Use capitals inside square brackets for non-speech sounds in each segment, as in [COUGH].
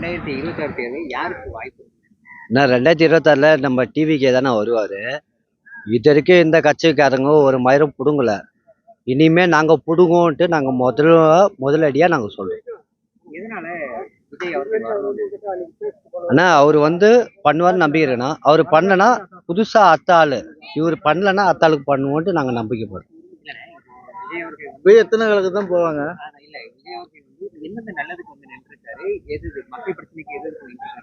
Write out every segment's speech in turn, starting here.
ரெண்டாயிரத்தி இருபத்தாறு தேர்தல் யாருக்கு வாய்ப்பு? நான் ரெண்டாயிரத்தி இருபத்தாறில் நம்ம டிவிக்கே தானே வருவார். இது வரைக்கும் இந்த கட்சிக்காரங்க ஒரு மயிரும் பிடுங்கல. இனிமே நாங்கள் பிடுங்கோன்ட்டு நாங்கள் முதல்ல முதலடியாக நாங்கள் வரணும்? ஆனால் அவர் வந்து பண்ணுவார்னு நம்பிக்கை இருக்குண்ணா அவர் பண்ணனா புதுசாக அத்த ஆள் இவர் பண்ணலன்னா அத்த ஆளுக்கு பண்ணுவோன்ட்டு நாங்கள் நம்பிக்கை போடுறோம். விஜய் எத்தனை காலுக்கு தான் போவாங்க? எந்தெந்த நல்லதுக்கு வந்து நின்றுருக்காரு? எது மக்கள் பிரச்சனைக்கு எது நின்றுருக்காரு?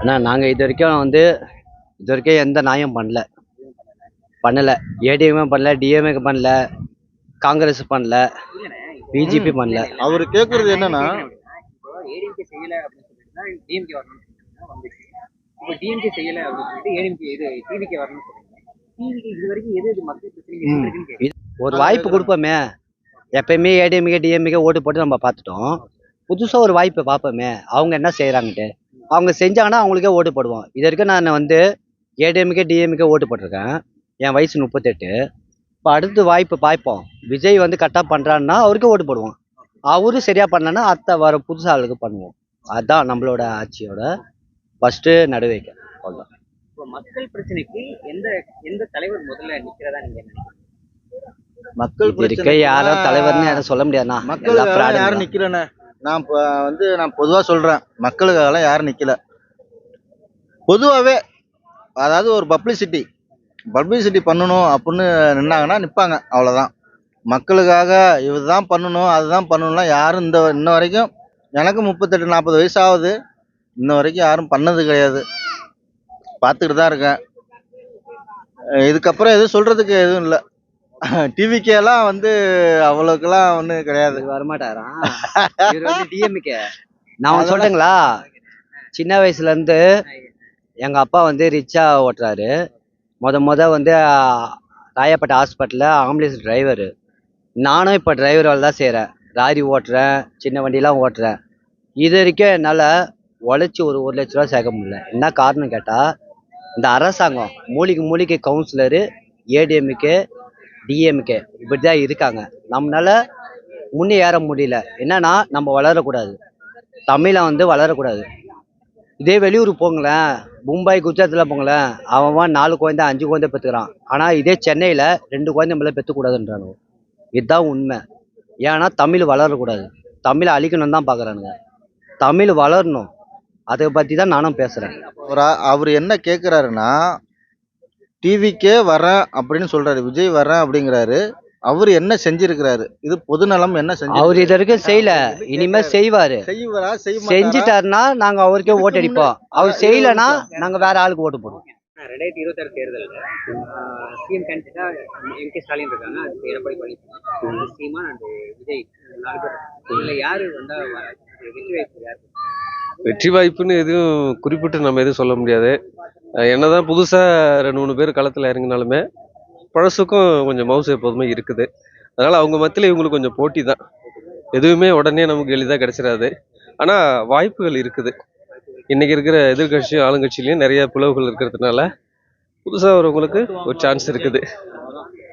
ஆனால் நாங்கள் இது வரைக்கும் வந்து இது வரைக்கும் எந்த நியாயம் பண்ணல. பண்ணலை. ஏடிஎம்ஏ பண்ணல டிஎம்ஏக்கு பண்ணல காங்கிரஸ் பண்ணல பிஜேபி பண்ணல. அவர் கேக்குறது என்னன்னா இப்போ ஏடிஎம்கே செய்யல அப்படின்னு சொல்லிட்டு டிஎம்கே இப்போ செய்யல அப்படின்னு சொல்லிட்டு ஏடிஎம்கே இது வரைக்கும் எது மக்கள் பிரச்சனைக்கு. ஒரு வாய்ப்பு கொடுப்போமே. எப்பயுமே ஏடிஎம்கே டிஎம்கே ஓட்டு போட்டு நம்ம பார்த்துட்டோம். புதுசாக ஒரு வாய்ப்பை பார்ப்போமே. அவங்க என்ன செய்கிறாங்கன்ட்டு அவங்க செஞ்சாங்கன்னா அவங்களுக்கே ஓட்டு போடுவோம். இது வரைக்கும் நான் வந்து ஏடிஎம்கே டிஎம்கே ஓட்டு போட்டிருக்கேன். என் வயசு முப்பத்தெட்டு. இப்போ அடுத்து வாய்ப்பு பார்ப்போம். விஜய் வந்து கரெக்டாக பண்ணுறான்னா அவருக்கே ஓட்டு போடுவோம். அவரும் சரியாக பண்ணலன்னா அத்தை வர புதுசாக ஆளுக்கு பண்ணுவோம். அதுதான் நம்மளோட ஆட்சியோட ஃபஸ்ட்டு நடவடிக்கை அவ்வளோதான் இப்போ மக்கள் பிரச்சனைக்கு எந்த எந்த தலைவர் முதல்ல நிற்கிறதா நீங்கள் நினைக்கிறீங்க? மக்கள் இருக்க யாரும் தலைவர்னு யாரும் சொல்ல முடியாதுண்ணா. மக்களுக்காக fraud யாரும். நிக்கிறேன்னு நான் வந்து நான் பொதுவா சொல்றேன். மக்களுக்காகலாம் யாரும் நிக்கல. பொதுவாகவே அதாவது ஒரு பப்ளிசிட்டி பப்ளிசிட்டி பண்ணணும் அப்படின்னு நின்னாங்கன்னா நிற்பாங்க அவ்வளோதான் மக்களுக்காக இதுதான் பண்ணணும் அதுதான் பண்ணணும்லாம் யாரும் இந்த இன்ன வரைக்கும் எனக்கு முப்பத்தெட்டு நாற்பது வயசு ஆகுது இன்ன வரைக்கும் யாரும் பண்ணது கிடையாது. பார்த்துக்கிட்டு தான் இருக்கேன். இதுக்கப்புறம் எதுவும் சொல்றதுக்கு எதுவும் இல்லை. [LAUGHS] டிவிக்கெல்லாம் வந்து அவ்வளோக்கெல்லாம் ஒன்றும் கிடையாது. வரமாட்டாராம் [LAUGHS] இவர் வந்து டிஎம்கே நான் ஒண்ணு சொல்லட்டுங்களா சின்ன வயசுல இருந்து எங்க அப்பா வந்து ரிச்சா ஓட்டுறாரு. முத முத வந்து ராயப்பேட்டை ஹாஸ்பிட்டலில் ஆம்புலன்ஸ் டிரைவரு நானும் இப்போ டிரைவர் வேலை தான் செய்கிறேன் லாரி ஓட்டுறேன் சின்ன வண்டிலாம் ஓட்டுறேன். இது வரைக்கும் என்னால் உழைச்சி ஒரு ஒரு லட்ச ரூபா சேர்க்க முடியல. என்ன காரணம் கேட்டால் இந்த அரசாங்கம் மூலிகை மூலிகை கவுன்சிலரு ஏடிஎம்கே டிஎம்கே இப்படி தான் இருக்காங்க. நம்மளால முன்னே ஏற முடியல. என்னன்னா நம்ம வளரக்கூடாது. தமிழை வந்து வளரக்கூடாது. இதே வெளியூர் போங்களேன். மும்பை குஜராத்தில் போங்களேன். அவன் நாலு குழந்தை அஞ்சு குழந்தை பெற்றுக்கிறான் ஆனால் இதே சென்னையில் ரெண்டு குழந்தை மேலே பெற்றுக்கூடாதுன்றானுங்க இதுதான் உண்மை. ஏன்னா தமிழ் வளரக்கூடாது. தமிழை அழிக்கணும்னு தான் பார்க்குறானுங்க தமிழ் வளரணும். அதை பற்றி தான் நானும் பேசுகிறேன் அவர் அவர் என்ன கேட்குறாருன்னா டிவிக்கே வரேன் அப்படின்னு சொல்றாரு. விஜய் வரேன் அப்படிங்கிறாரு. அவர் என்ன செஞ்சிருக்கிறாரு? இது பொதுநலம் என்ன செஞ்சு அவர் இது வரைக்கும் செய்யல. இனிமே செய்வாரு. செய்வாரா? செய்ய செஞ்சிட்டாருன்னா நாங்க அவருக்கே ஓட்டு அடிப்போம். அவர் செய்யலன்னா நாங்க வேற ஆளுக்கு ஓட்டு போடுவோம். ரெண்டாயிரத்தி இருபத்தாறு தேர்தலில் சிஎம் கேண்டிடேட்டா எம் கே ஸ்டாலின் இருக்காங்க அதுக்கு எடப்பாடி பழனிசாமி. சீமான் அண்ட் விஜய் நாலு பேர். இதுல யாரு வந்தா வ- வெற்றி வாய்ப்பு யாரு வெற்றி வாய்ப்புன்னு எதுவும் குறிப்பிட்டு நம்ம எதுவும் சொல்ல முடியாது. என்னதான் புதுசாக ரெண்டு மூணு பேர் களத்தில் இறங்கினாலுமே பழசுக்கும் கொஞ்சம் மவுசு எப்போதுமே இருக்குது. அதனால் அவங்க மத்தியில் இவங்களுக்கு கொஞ்சம் போட்டி தான். எதுவுமே உடனே நமக்கு எளிதாக கிடைச்சிடாது ஆனால் வாய்ப்புகள் இருக்குது. இன்றைக்கி இருக்கிற எதிர்கட்சியும் ஆளுங்கட்சியிலையும் நிறைய பிளவுகள் இருக்கிறதுனால புதுசாக வரவங்களுக்கு ஒரு சான்ஸ் இருக்குது.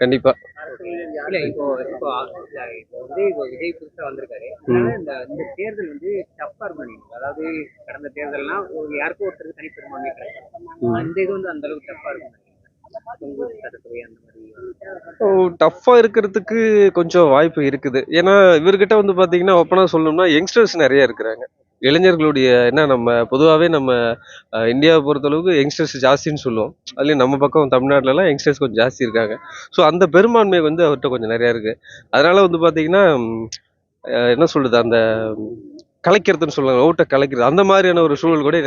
கண்டிப்பாக இல்ல இப்போ இப்போ இப்போ வந்து இப்போ விஜய் புதுசா வந்திருக்காரு. அதனால இந்த இந்த தேர்தல் வந்து டஃப்பா இருக்கும். அதாவது கடந்த தேர்தல்னா ஒரு யாருக்கும் ஒருத்தருக்கு தனிப்பெரும்பான்மை கிடைக்கும் இது வந்து அந்த அளவுக்கு டஃப்பா இருக்கும் அந்த டஃப்பாக இருக்கிறதுக்கு கொஞ்சம் வாய்ப்பு இருக்குது. ஏன்னா இவர்கிட்ட வந்து பார்த்தீங்கன்னா ஓப்பனாக சொல்லணும்னா யங்ஸ்டர்ஸ் நிறைய இருக்கிறாங்க. இளைஞர்களுடைய என்ன நம்ம பொதுவாகவே நம்ம இந்தியாவை பொறுத்தளவுக்கு யங்ஸ்டர்ஸ் ஜாஸ்தின்னு சொல்லுவோம். அதுலேயும் நம்ம பக்கம் தமிழ்நாட்டிலலாம் யங்ஸ்டர்ஸ் கொஞ்சம் ஜாஸ்தி இருக்காங்க. ஸோ அந்த பெரும்பான்மை வந்து அவர்கிட்ட கொஞ்சம் நிறையா இருக்குது அதனால வந்து பார்த்தீங்கன்னா என்ன சொல்றது அந்த கலைக்கிறதுன்னு சொல்லுவாங்க ஓட்டை கலைக்கிறது. அந்த மாதிரியான ஒரு சூழல் கூட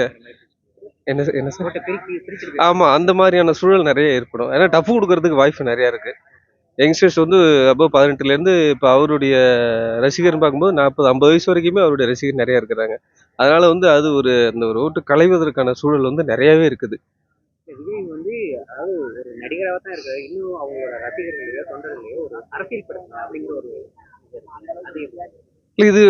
என்ன என்ன சார்? ஓட்டை பிரிச்சு பிரிச்சிருக்கு ஆமா அந்த மாதிரியான சூழல் நிறைய ஏற்படும். ஏன்னா டஃப் கொடுக்கறதுக்கு வாய்ப்பு நிறைய இருக்கு. யங்ஸ்டர்ஸ் வந்து அப்போ பதினெட்டுல இருந்து இப்போ அவருடைய ரசிகர்னு பார்க்கும்போது நாற்பது ஐம்பது வயசு வரைக்குமே அவருடைய ரசிகர் நிறைய இருக்கிறாங்க. அதனால வந்து அது ஒரு அந்த ஒரு ஓட்டு களைவதற்கான சூழல் வந்து நிறையவே இருக்குது. விஜய் வந்து அதாவது ஒரு நடிகராக தான் இருக்காரு. இன்னும் அவங்களோட ரசிகர்களையோ தொண்டர்களையோ ஒரு அரசியல் படுத்தணும் அப்படிங்கிற ஒரு இது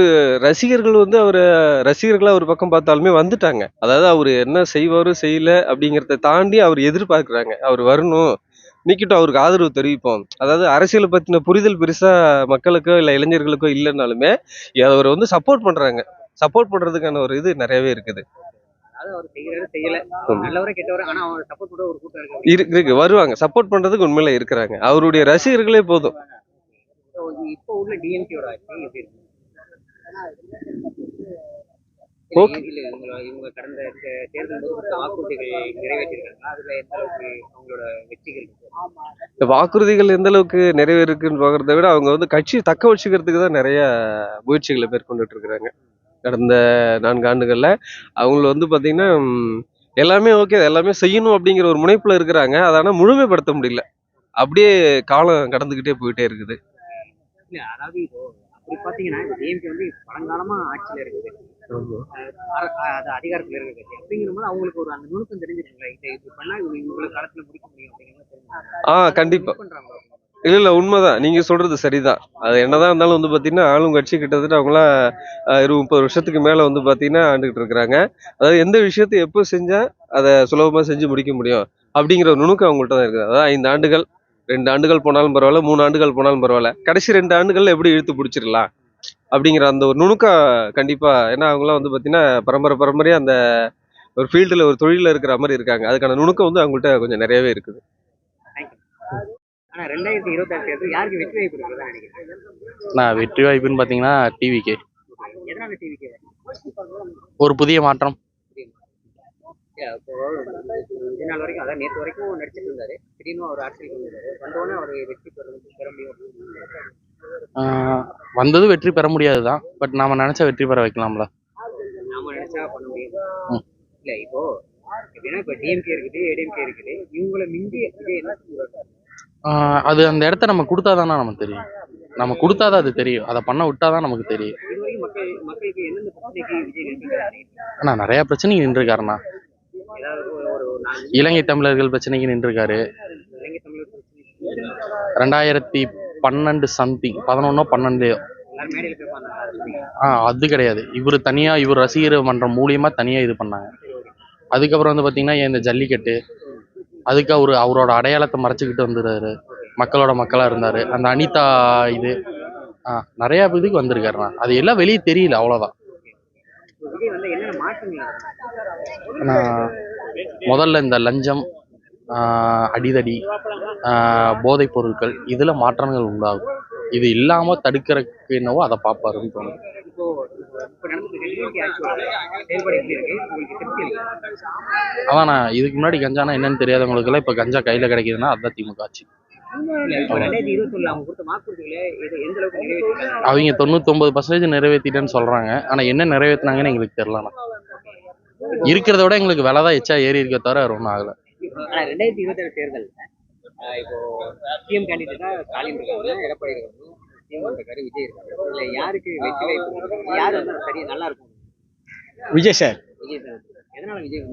ரசிகர்கள் வந்து அவரை ரசிகர்களா ஒரு பக்கம் பார்த்தாலுமே வந்துட்டாங்க. அதாவது அவர் என்ன செய்வாரு செய்யல அப்படிங்கிறத தாண்டி அவர் எதிர்பார்க்கறாங்க. அவர் வரணும் நிக்கட்டும் அவருக்கு ஆதரவு தெரிவிப்போம். அதாவது அரசியலை பத்தின புரிதல் பெருசா மக்களுக்கோ இல்ல இளைஞர்களுக்கோ இல்லைன்னாலுமே அவர் வந்து சப்போர்ட் பண்றாங்க. சப்போர்ட் பண்றதுக்கான ஒரு இது நிறையவே இருக்குது. இருக்கு. வருவாங்க. சப்போர்ட் பண்றதுக்கு உண்மையில இருக்கிறாங்க. அவருடைய ரசிகர்களே போதும். இப்போ உள்ள டிஎம்கேயோட இவங்க கடந்த வாக்குறுதிகள் எந்த அளவுக்கு அவங்களோட வெற்றிகள் இருக்கு? இந்த வாக்குறுதிகள் எந்த அளவுக்கு நிறைவேறுக்குன்னு பார்க்கறத விட அவங்க வந்து கட்சியை தக்க வச்சுக்கிறதுக்கு தான் நிறைய முயற்சிகளை மேற்கொண்டுட்டு இருக்கிறாங்க கடந்த நான்கு ஆண்டுகள்ல அவங்கள வந்து பாத்தீங்கன்னா ம், எல்லாமே ஓகே எல்லாமே செய்யணும் அப்படிங்கிற ஒரு முனைப்புல இருக்கிறாங்க. அதை முழுமைப்படுத்த முடியல. அப்படியே காலம் கடந்துகிட்டே போயிட்டே இருக்குது. அதாவது அப்படி டிஎம்கே வந்து பழங்காலமா ஆட்சியில இருக்குது. அது அதிகாரத்துல இருக்கிற கட்சி. அப்படிங்கிற போது அவங்களுக்கு ஒரு அந்த நுணுக்கம் தெரிஞ்சிருக்குங்களா? இதை இப்படி பண்ணா இவங்க இவ்வளவு காலத்துல முடிக்க முடியும் அப்படிங்கிற. ஆ கண்டிப்பா? இல்ல இல்ல உண்மைதான். நீங்க சொல்றது சரிதான். அது என்னதான் இருந்தாலும் வந்து பாத்தீங்கன்னா ஆளும் கட்சி கிட்டத்தட்ட அவங்களாம் இருபது முப்பது வருஷத்துக்கு மேல வந்து பாத்தீங்கன்னா ஆண்டுகிட்டு இருக்கிறாங்க. அதாவது எந்த விஷயத்தை எப்போ செஞ்சா அதை சுலபமா செஞ்சு முடிக்க முடியும் அப்படிங்கிற ஒரு நுணுக்கம் அவங்கள்ட்ட தான் இருக்குது. அதாவது ஐந்து ஆண்டுகள் ரெண்டு ஆண்டுகள் போனாலும் பரவாயில்ல மூணு ஆண்டுகள் போனாலும் பரவாயில்ல. கடைசி ரெண்டு ஆண்டுகள்ல எப்படி இழுத்து பிடிச்சிடலாம்? அப்படிங்கிற அந்த ஒரு நுணுக்கம் கண்டிப்பா. ஏன்னா அவங்களாம் வந்து பாத்தீங்கன்னா பரம்பரை பரம்பரையா அந்த ஒரு ஃபீல்டுல ஒரு தொழில இருக்கிற மாதிரி இருக்காங்க. அதுக்கான நுணுக்கம் வந்து அவங்கள்ட்ட கொஞ்சம் நிறையவே இருக்குது. நான் வெற்றி வாய்ப்புன்னு பார்த்தீங்கன்னா டிவிக்கு ஒரு புதிய மாற்றம். வரைக்கும் அதான் நேற்று வரைக்கும் நடிச்சிட்டு இருந்தாரு. திடீர்னு அவர் வந்தாரு. வந்தோடனே அவர் வெற்றி பெற முடியும். வந்தது வெற்றி பெற முடியாது தான் பட் நாம நினைச்சா வெற்றி பெற வைக்கலாம்ல. நாம நினைச்சா பண்ண முடியும். இல்ல இப்போ எப்படின்னா இப்போ டிஎம்கே இருக்குது ஏடிஎம்கே இருக்குது இவங்களை மிந்தி விஜய் என்ன அது அந்த இடத்த நம்ம கொடுத்தாதானா நமக்கு தெரியும். நம்ம கொடுத்தாதான் அது தெரியும். அதை பண்ண விட்டாதான் நமக்கு தெரியும். ஆனா நிறைய பிரச்சனைக்கு நின்றுருக்காருண்ணா. இலங்கை தமிழர்கள் பிரச்சனைக்கு நின்றுருக்காரு. ரெண்டாயிரத்தி பன்னெண்டு சம்திங் பதினொன்னோ பன்னெண்டுலையோ ஆ அது கிடையாது. இவர் தனியா இவர் ரசிகர் மன்றம் மூலியமா தனியா இது பண்ணாங்க. அதுக்கப்புறம் வந்து பாத்தீங்கன்னா இந்த ஜல்லிக்கட்டு? அதுக்கு அவரு அவரோட அடையாளத்தை மறைச்சுக்கிட்டு வந்துடுறாரு மக்களோட மக்களா இருந்தாரு. அந்த அனிதா இது. ஆ நிறைய இதுக்கு வந்திருக்காருண்ணா அது எல்லாம் வெளியே தெரியல நடக்கும் ஆனா முதல்ல இந்த லஞ்சம் அடிதடி போதைப் பொருட்கள் இதுல மாற்றங்கள் உண்டாகும். இது இல்லாம தடுக்கிறதுக்கு என்னவோ அதை பார்ப்பாருன்னு தோணுது. அதான் நான் இதுக்கு முன்னாடி கஞ்சானா என்னன்னு தெரியாதவங்களுக்கெல்லாம் இப்போ கஞ்சா கையில் கிடைக்குதுன்னா அதுதான் திமுக ஆட்சி. அவங்க தொண்ணூத்தொன்பது பர்சன்டேஜ் நிறைவேற்றிட்டேன்னு சொல்றாங்க. ஆனா என்ன நிறைவேற்றினாங்கன்னு எங்களுக்கு தெரியலண்ணா இருக்கிறத விட எங்களுக்கு விலை தான் எச்சா ஏறி இருக்க தவிர ஒன்றும் ஆகல. ஆனா ரெண்டாயிரத்தி இருபத்தி ஏழு தேர்தல் இப்போ சிஎம் கேண்டிடேட்டா ஸ்டாலின் இருக்காங்க எடப்பாடி இருக்காங்க சீமான் இருக்காரு விஜய் இருக்காரு. இதுல யாருக்கு வெற்றி வாய்ப்பு? யாரு வந்து சரியா நல்லா இருக்கும்? விஜய் சார். விஜய் சார். எதனால விஜய்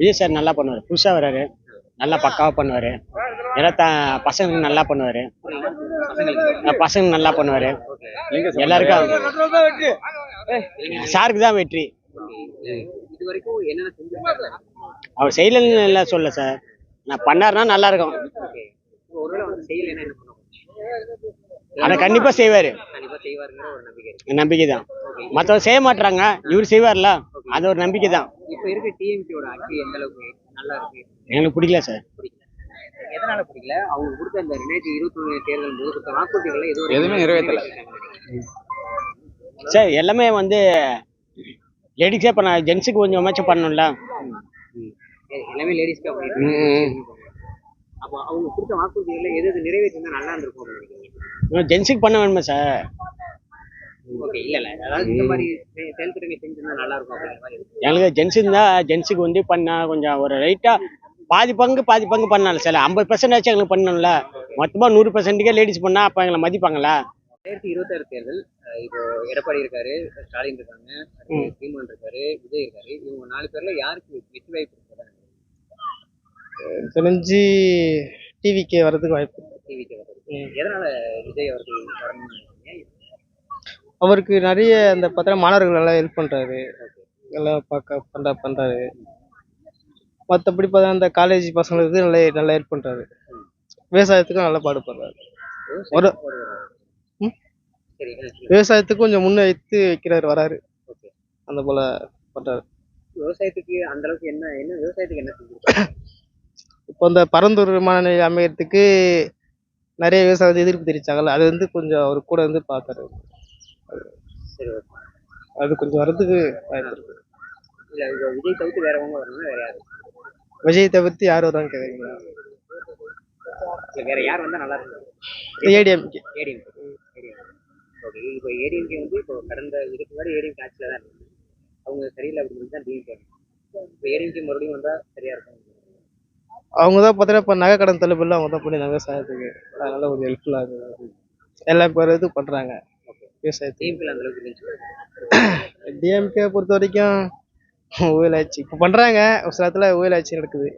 விஜய் சார் நல்லா பண்ணுவார். புதுசாக வராரு. நல்லா பக்காவாக பண்ணுவார். எல்லாம் த பசங்களுக்கு நல்லா பண்ணுவார். பசங்களுக்கு. பசங்க நல்லா பண்ணுவார். எல்லாருக்கும் சாருக்கு தான் வெற்றி. இது வரைக்கும் என்னென்ன அவர் செய்யலன்னு எல்லாம் சொல்ல சார். நான் பண்ணாருன்னா நல்லா இருக்கும் ஆனால் கண்டிப்பாக செய்வார். கண்டிப்பா செய்வாருங்கிற ஒரு நம்பிக்கை தான் மற்றவர் செய்ய மாட்றாங்க. இவர் செய்வார்ல. அது ஒரு நம்பிக்கை தான் இப்போ இருக்க டிஎம்கேயோட ஆட்சி எந்த அளவுக்கு நல்லா இருக்கு எங்களுக்கு பிடிக்கல சார். பிடிக்கல. எதனால பிடிக்கல? அவங்க கொடுத்த அந்த ரெண்டாயிரத்தி இருபத்தி ஒண்ணு தேர்தல் போது கொடுத்த வாக்குறுதிகளை எதுவும் எதுவுமே நிறைவேத்தல. சார் எல்லாமே வந்து லேடிஸே பண்ண ஜென்ஸுக்கு கொஞ்சம் மேட்ச் பண்ணணும்ல. எல்லாமே லேடிஸ்க்கு அப்படி அப்போ அவங்க கொடுத்த வாக்குறுதிகளை எது எது நிறைவேற்றினா நல்லா இருந்திருக்கும் நினைக்கிறீங்க? ஜென்ஸுக்கு பண்ண வேணுமா சார் ஓகே இல்ல இல்ல. அதாவது இந்த மாதிரி செ- செயல் திட்டங்கள் செஞ்சிருந்தா நல்லா இருக்கும் அப்படிங்கிற மாதிரி. எங்களுக்கு ஜென்ஸ் இருந்தா ஜென்ஸுக்கு வந்து பண்ணா கொஞ்சம் ஒரு ரைட்டா பாதி பங்கு பாதி பங்கு பண்ணால சார் ஐம்பது பர்சன்ட் ஆச்சு எங்களுக்கு பண்ணணும்ல. மொத்தமா நூறு பர்சன்ட்டுக்கே லேடிஸ் பண்ணா அப்ப எங்களை மதிப்பாங்களா? ரெண்டாயிரத்தி இருபத்தாறு தேர்தல் இப்போ எடப்பாடி இருக்காரு ஸ்டாலின் இருக்காங்க. சீமான் இருக்காரு விஜய் இருக்காரு. இவங்க நாலு பேர்ல யாருக்கு வெற்றி வாய்ப்பு தெரிஞ்சு டிவிக்கு வர்றதுக்கு வாய்ப்பு. டிவிக்கு வருது எதனால விஜய் அவர்கள் வரணும்னு நினைக்கிறீங்க அவருக்கு நிறைய அந்த பார்த்தா மாணவர்கள் நல்லா ஹெல்ப் பண்றாரு நல்லா பார்க்க பண்ற பண்றாரு. மற்றபடி பார்த்தா அந்த காலேஜ் பசங்களுக்கு நல்லா நல்லா ஹெல்ப் பண்றாரு. விவசாயத்துக்கும் நல்லா பாடுபடுறாரு. ஒரு- ம்? சரி விவசாயத்துக்கு கொஞ்சம் முன்ன வைத்து வைக்கிறாரு வராரு. அந்த போல் பண்ணுறாரு விவசாயத்துக்கு அந்த அளவுக்கு என்ன என்ன விவசாயத்துக்கு என்ன செஞ்சிருக்காங்க இப்போ இந்த பரந்தூர் விமான நிலையம் அமையறதுக்கு நிறைய விவசாயத்தை எதிர்ப்பு தெரிவிச்சாங்கல்ல அது வந்து கொஞ்சம் அவர் கூட வந்து பார்த்தாரு. சரி அது கொஞ்சம் வரதுக்கு வாய்ப்பு இருக்கு. இல்ல விஜய் தவிர்த்து வேறவங்க வரணும்னா வேற யாரு? விஜய் தவிர்த்து யார் வருவாங்க கேட்குறீங்களா இல்ல வேற யார் வந்தா நல்லா இருக்கும். ஏடிஎம்கே. ஏடிஎம் ஏடிஎம் ஓகே இப்போ ஏடிஎம்கே வந்து இப்போ கடந்த இதுக்கு முன்னாடி ஏடிஎம் ஆட்சியில் தான் இருந்தது. அவங்க சரியில்லை அப்படின்னு தான் டிஎம்கே இப்போ ஏடிஎம்கே மறுபடியும் வந்தா சரியா இருக்கும் அவங்க தான் பார்த்தீங்கன்னா இப்போ நகை கடன் தள்ளுபடியில் அவங்க தான் பண்ணியிருந்தாங்க விவசாயத்துக்கு அதனால கொஞ்சம் ஹெல்ப்ஃபுல்லாக இருக்குது. எல்லா பேர் இது பண்ணுறாங்க விவசாயத்துக்கு. டிஎம்கே பொறுத்த வரைக்கும் ஊழல் ஆட்சி. இப்போ பண்ணுறாங்க ஒரு சில இடத்துல ஊழல் ஆட்சி நடக்குது.